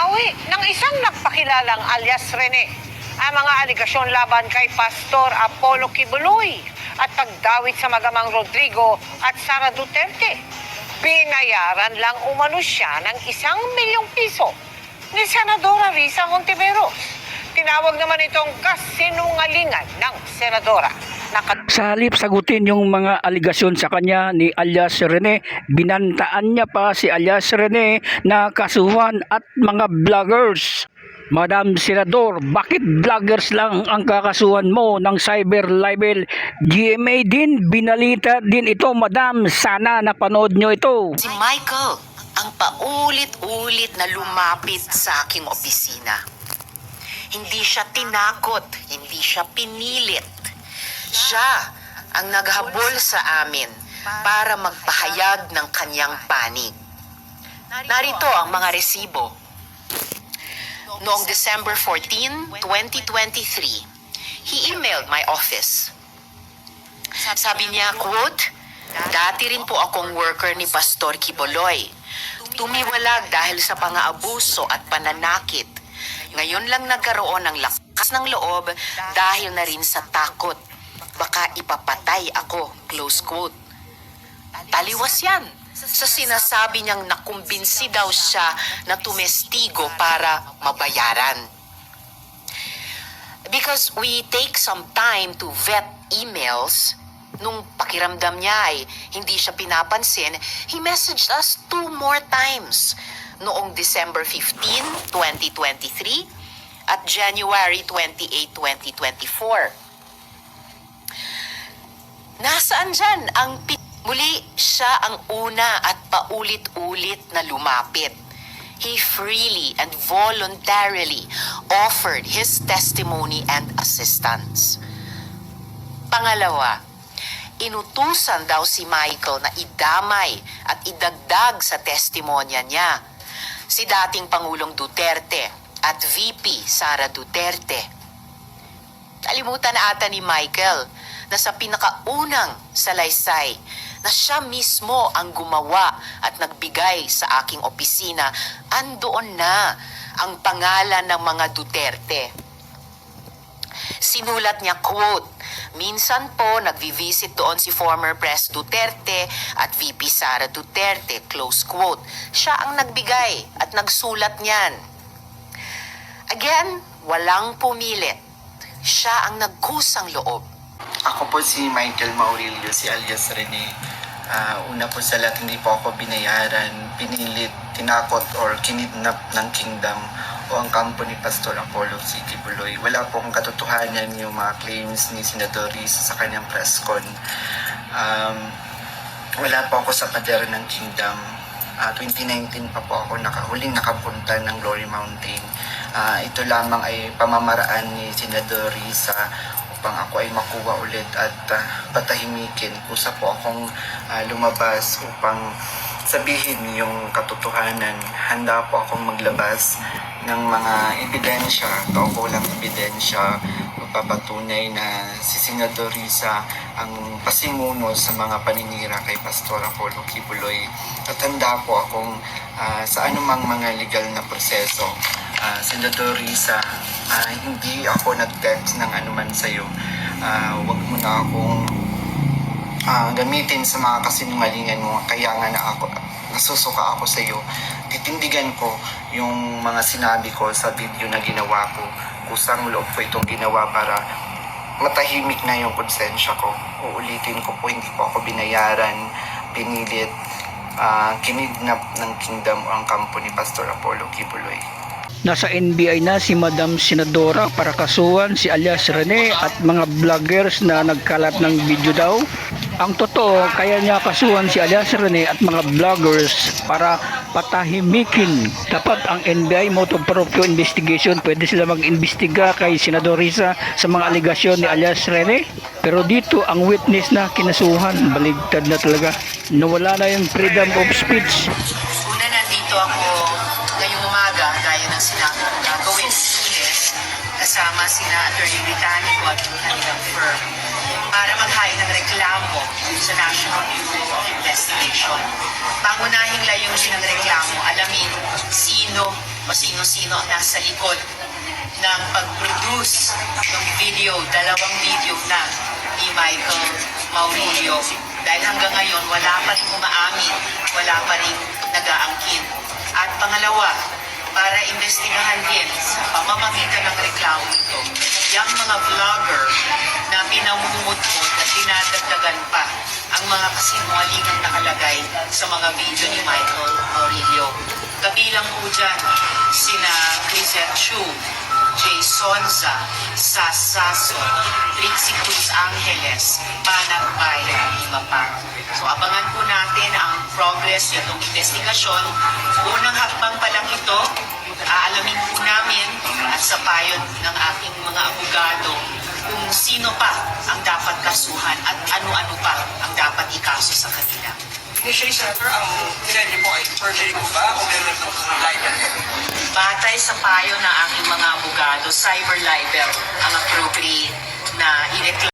binawi ng isang nagpakilalang alias Rene ang mga aligasyon laban kay Pastor Apollo Kibuloy at pagdawit sa magamang Rodrigo at Sara Duterte. Binayaran lang umano siya ng isang milyong piso ni Senadora Risa Hontiveros. Tinawag naman itong kasinungalingan ng Senadora. Sa halip sagutin yung mga aligasyon sa kanya ni alias Rene, binantaan niya pa si alias Rene na kasuhan at mga vloggers. Madam Senador, bakit vloggers lang ang kakasuhan mo ng cyber libel? GMA din, binalita din ito, madam. Sana napanood nyo ito. Si Michael ang paulit-ulit na lumapit sa aking opisina. Hindi siya tinakot, hindi siya pinilit. Siya ang naghabol sa amin para magpahayag ng kanyang panig. Narito ang mga resibo. Noong December 14, 2023, he emailed my office. Sabi niya, quote, Dati rin po akong worker ni Pastor Kiboloy. Tumiwalag dahil sa pang-aabuso at pananakit. Ngayon lang nagkaroon ng lakas ng loob dahil na rin sa takot. Baka ipapatay ako, close quote. Taliwas yan sa sinasabi niyang nakumbinsi daw siya na tumestigo para mabayaran. Because we take some time to vet emails, nung pakiramdam niya ay hindi siya pinapansin, he messaged us two more times noong December 15, 2023 at January 28, 2024. Nasaan dyan ang pi- Muli siya ang una at paulit-ulit na lumapit. He freely and voluntarily offered his testimony and assistance. Pangalawa, inutusan daw si Michael na idamay at idagdag sa testimonya niya si dating Pangulong Duterte at VP Sara Duterte. Kalimutan na ata ni Michael na sa pinakaunang salaysay na siya mismo ang gumawa at nagbigay sa aking opisina, andoon na ang pangalan ng mga Duterte. Sinulat niya, quote, Minsan po nagvi-visit doon si former Pres Duterte at VP Sara Duterte, close quote. Siya ang nagbigay at nagsulat niyan. Again, walang pumilit. Siya ang nagkusang loob. Po si Michael Maurilio, si alias Rene. Ah, una po sa lahat, hindi po ako binayaran, pinilit, tinakot, or kinidnap ng kingdom o ang kampo ni Pastor Apollo C. Kibuloy. Wala po akong katotohanan yung mga claims ni Senador Risa sa kanyang press con. Um, wala po ako sa pader ng kingdom. Ah, 2019 pa po ako nakahuling nakapunta ng Glory Mountain. Ah, ito lamang ay pamamaraan ni Senador Risa upang ako ay makuha ulit at ah, patahimikin. Kusa po akong ah, lumabas upang sabihin yung katotohanan. Handa po akong maglabas ng mga ebidensya, kaukulang ebidensya, magpapatunay na si Senador Risa ang pasimuno sa mga paninira kay Pastor Apollo Kibuloy. At handa po akong ah, sa anumang mga legal na proseso. Ah, Senador Risa, ah, hindi ako nag-text ng anuman sa'yo. Ah, huwag mo na akong ah, gamitin sa mga kasinungalingan mo. Kaya nga na ako, nasusuka ako sa iyo. Titindigan ko yung mga sinabi ko sa video na ginawa ko. Kusang loob ko itong ginawa para matahimik na yung konsensya ko. Uulitin ko po, hindi po ako binayaran, pinilit, ah, kinidnap ng kingdom ang kampo ni Pastor Apollo Kibuloy. Nasa NBI na si Madam Senadora para kasuhan si alias Rene at mga vloggers na nagkalat ng video daw. Ang totoo, kaya niya kasuhan si alias Rene at mga vloggers para patahimikin. Dapat ang NBI moto proprio investigation, pwede sila mag-imbestiga kay Senador Risa sa mga aligasyon ni alias Rene. Pero dito ang witness na kinasuhan, baligtad na talaga. Nawala na yung freedom of speech. Una nandito ako gaya ng sinabi ko gagawin Lunes, kasama sina Attorney Britannico at yung kanilang firm para mag-hire ng reklamo sa National Bureau of Investigation. Pangunahing layunin ng reklamo, alamin sino o sino-sino ang nasa likod ng pag-produce ng video, dalawang video na ni Michael Maurilio. Dahil hanggang ngayon, wala pa rin umaamin, wala pa rin nag-aangkin. At pangalawa, para investigahan din sa pamamagitan ng reklamo ito, yung mga vlogger na pinamumutmut at dinadagdagan pa ang mga kasinungalingang nakalagay sa mga video ni Michael Maurilio. Kabilang po dyan, sina Crisette Chu, Jay Sonza, Sasaso, Trixie Cruz Angeles, Panat Bayan, lima pa. So abangan po natin ang progress nitong investigasyon. Unang sa payo ng aking mga abogado kung sino pa ang dapat kasuhan at ano-ano pa ang dapat ikaso sa kanila. Initially, Senator, ang tinan niyo po ay perjury po ba o meron po libel? Batay sa payo ng aking mga abogado, cyber libel ang accused